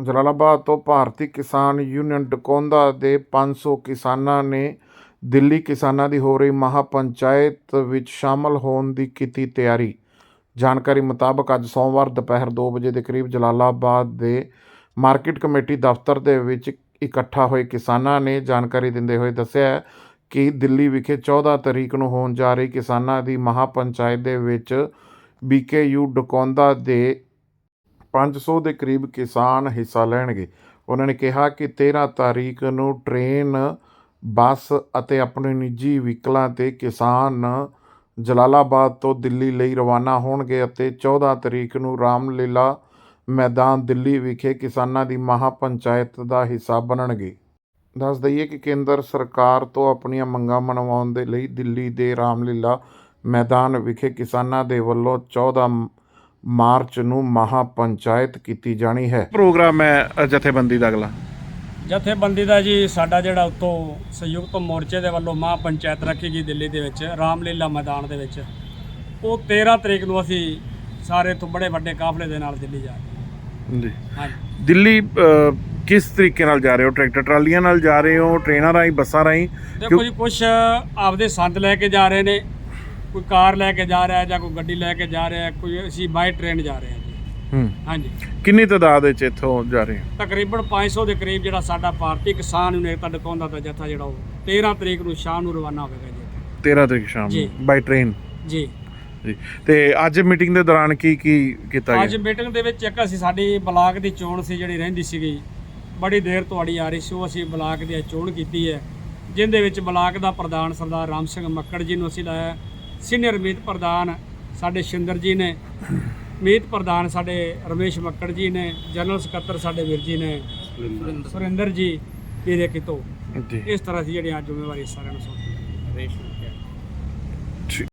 ਜਲਾਲਾਬਾਦ ਤੋਂ ਭਾਰਤੀ ਕਿਸਾਨ ਯੂਨੀਅਨ ਡਕੌਂਦਾ ਦੇ 500 ਕਿਸਾਨਾਂ ਨੇ ਦਿੱਲੀ ਕਿਸਾਨਾਂ ਦੀ ਹੋ ਰਹੀ ਮਹਾਪੰਚਾਇਤ ਵਿੱਚ ਸ਼ਾਮਲ ਹੋਣ ਦੀ ਕੀਤੀ ਤਿਆਰੀ। ਜਾਣਕਾਰੀ ਮੁਤਾਬਕ ਅੱਜ ਸੋਮਵਾਰ ਦੁਪਹਿਰ 2 ਵਜੇ ਦੇ ਕਰੀਬ ਜਲਾਲਾਬਾਦ ਦੇ ਮਾਰਕੀਟ ਕਮੇਟੀ ਦਫ਼ਤਰ ਦੇ ਵਿੱਚ ਇਕੱਠਾ ਹੋਏ ਕਿਸਾਨਾਂ ਨੇ ਜਾਣਕਾਰੀ ਦਿੰਦੇ ਹੋਏ ਦੱਸਿਆ ਕਿ ਦਿੱਲੀ ਵਿਖੇ 14 ਤਰੀਕ ਨੂੰ ਹੋਣ ਜਾ ਰਹੀ ਕਿਸਾਨਾਂ ਦੀ ਮਹਾਪੰਚਾਇਤ ਦੇ ਵਿੱਚ ਬੀਕੇਯੂ ਡਕੌਂਦਾ ਦੇ 500 ਦੇ ਕਰੀਬ ਕਿਸਾਨ ਹਿੱਸਾ ਲੈਣਗੇ। ਉਹਨਾਂ ਨੇ ਕਿਹਾ ਕਿ 13 ਤਾਰੀਖ ਨੂੰ ਟ੍ਰੇਨ, ਬੱਸ ਅਤੇ ਆਪਣੇ ਨਿੱਜੀ ਵਹੀਕਲਾਂ ਤੇ ਕਿਸਾਨ ਜਲਾਲਾਬਾਦ ਤੋਂ ਦਿੱਲੀ ਲਈ ਰਵਾਨਾ ਹੋਣਗੇ ਅਤੇ 14 ਤਰੀਕ ਨੂੰ ਰਾਮਲੀਲਾ ਮੈਦਾਨ ਦਿੱਲੀ ਵਿਖੇ ਕਿਸਾਨਾਂ ਦੀ ਮਹਾਪੰਚਾਇਤ ਦਾ ਹਿੱਸਾ ਬਣਨਗੇ। ਦੱਸ ਦਈਏ ਕਿ ਕੇਂਦਰ ਸਰਕਾਰ ਤੋਂ ਆਪਣੀਆਂ ਮੰਗਾਂ ਮਨਵਾਉਣ ਦੇ ਲਈ ਦਿੱਲੀ ਦੇ ਰਾਮਲੀਲਾ ਮੈਦਾਨ ਵਿਖੇ ਕਿਸਾਨਾਂ ਦੇ ਵੱਲੋਂ 14 ਮਾਰਚ ਨੂੰ ਮਹਾਪੰਚਾਇਤ ਕੀਤੀ ਜਾਣੀ ਹੈ। ਪ੍ਰੋਗਰਾਮ ਹੈ ਜਥੇਬੰਦੀ ਦਾ ਅਗਲਾ। ਜਥੇਬੰਦੀ ਦਾ ਜੀ ਸਾਡਾ ਜਿਹੜਾ ਉੱਤੋਂ ਸੰਯੁਕਤ ਮੋਰਚੇ ਦੇ ਵੱਲੋਂ ਮਹਾਂ ਪੰਚਾਇਤ ਰੱਖੀ ਗਈ ਦਿੱਲੀ ਦੇ ਵਿੱਚ ਰਾਮਲੀਲਾ ਮੈਦਾਨ ਦੇ ਵਿੱਚ। ਉਹ 13 ਤਰੀਕ ਨੂੰ ਅਸੀਂ ਸਾਰੇ ਤੋਂ ਬੜੇ ਵੱਡੇ ਕਾਫਲੇ ਦੇ ਨਾਲ ਦਿੱਲੀ ਜਾ ਰਹੇ ਜੀ। ਹਾਂ ਹਾਂਜੀ। ਦਿੱਲੀ ਕਿਸ ਤਰੀਕੇ ਨਾਲ ਜਾ ਰਹੇ ਹੋ? ਟਰੈਕਟਰ ਟਰਾਲੀਆਂ ਨਾਲ ਜਾ ਰਹੇ ਹੋ? ਟ੍ਰੇਨਾਂ ਰਾਹੀਂ ਬੱਸਾਂ ਰਾਹੀਂ? ਦੇਖੋ ਜੀ ਕੁਝ ਆਪਦੇ ਸੰਦ ਲੈ ਕੇ ਜਾ ਰਹੇ ਨੇ ਕੋਈ ਕਾਰ ਲੈ ਕੇ ਜਾ ਰਿਹਾ ਜਾਂ ਕੋਈ ਗੱਡੀ ਲੈ ਕੇ ਜਾ ਰਿਹਾ ਕੋਈ ਅਸੀਂ ਬਾਈ ਟ੍ਰੇਨ ਜਾ ਰਹੇ ਹਾਂ ਜੀ। ਹੂੰ। ਹਾਂਜੀ। ਕਿੰਨੀ ਤਾਦਾਦ ਵਿੱਚ ਇੱਥੋਂ ਜਾ ਰਹੇ ਹੋ? ਤਕਰੀਬਨ 500 ਦੇ ਕਰੀਬ ਜਿਹੜਾ ਸਾਡਾ ਭਾਰਤੀ ਕਿਸਾਨ ਯੂਨੀਅਨ ਡਕਾਉਂਦਾ ਦਾ ਜਥਾ ਜਿਹੜਾ ਉਹ 13 ਤਰੀਕ ਨੂੰ ਸ਼ਾਮ ਨੂੰ ਰਵਾਨਾ ਹੋਵੇਗਾ ਜੀ 13 ਤਰੀਕ ਸ਼ਾਮ ਜੀ। ਨੂੰ ਬਾਈ ਟ੍ਰੇਨ ਜੀ। ਜੀ। ਤੇ ਅੱਜ ਮੀਟਿੰਗ ਦੇ ਦੌਰਾਨ ਕੀ ਕੀ ਕੀਤਾ ਅੱਜ ਗਿਆ ਮੀਟਿੰਗ ਦੇ ਵਿੱਚ ਇੱਕ ਅਸੀਂ ਸਾਡੀ ਬਲਾਕ ਦੀ ਚੋਣ ਸੀ ਜਿਹੜੀ ਰਹਿੰਦੀ ਸੀਗੀ। ਬੜੀ ਦੇਰ ਤੁਹਾਡੀ ਆ ਰਹੀ ਸੀ ਉਹ ਅਸੀਂ ਬਲਾਕ ਦੀ ਅੱਜ ਚੋਣ ਕੀਤੀ ਹੈ। ਜਿੰਦੇ ਵਿੱਚ ਬਲਾਕ ਦਾ ਪ੍ਰਧਾਨ ਸਰਦਾਰ ਰਾਮ ਸਿੰਘ ਮੱਕੜ ਜੀ ਨੂੰ ਅਸੀਂ ਲਾਇਆ। ਸੀਨੀਅਰ ਮੀਤ ਪ੍ਰਧਾਨ ਸਾਡੇ ਸ਼ਿੰਦਰ ਜੀ ਨੇ ਮੀਤ ਪ੍ਰਧਾਨ ਸਾਡੇ ਰਮੇਸ਼ ਮੱਕੜ ਜੀ ਨੇ ਜਨਰਲ ਸਕੱਤਰ ਸਾਡੇ ਵੀਰ ਜੀ ਨੇ ਸੁਰਿੰਦਰ ਜੀ ਵੀਰੇ ਕਿਤੋਂ। ਇਸ ਤਰ੍ਹਾਂ ਸੀ ਜਿਹੜੀਆਂ ਅੱਜ ਜ਼ਿੰਮੇਵਾਰੀ ਸਾਰਿਆਂ ਨੂੰ ਸੌਂਪੀ